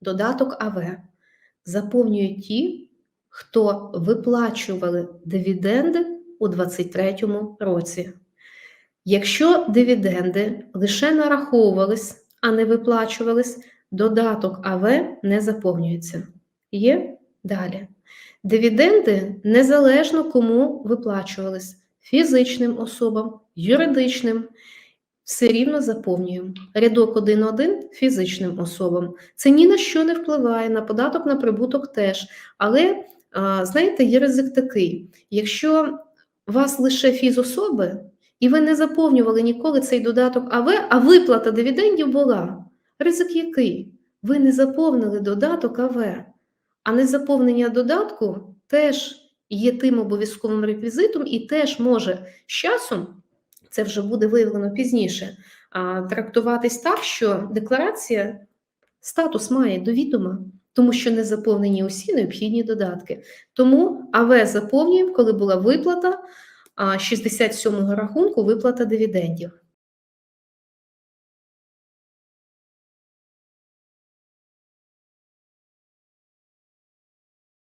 додаток АВ заповнюють ті, хто виплачували дивіденди у 2023 році. Якщо дивіденди лише нараховувались, а не виплачувались, додаток АВ не заповнюється. Є далі. Дивіденди незалежно кому виплачувались фізичним особам, юридичним. Все рівно заповнюємо. Рядок 1.1 фізичним особам. Це ні на що не впливає, на податок на прибуток теж. Але, знаєте, є ризик такий: якщо у вас лише фізособи, і ви не заповнювали ніколи цей додаток АВ, а виплата дивідендів була. Ризик який? Ви не заповнили додаток АВ, а незаповнення додатку теж є тим обов'язковим реквізитом і теж може з часом, це вже буде виявлено пізніше, а, трактуватись так, що декларація статус має до відома, тому що не заповнені усі необхідні додатки. Тому АВ заповнюємо, коли була виплата а, 67-го рахунку, виплата дивідендів.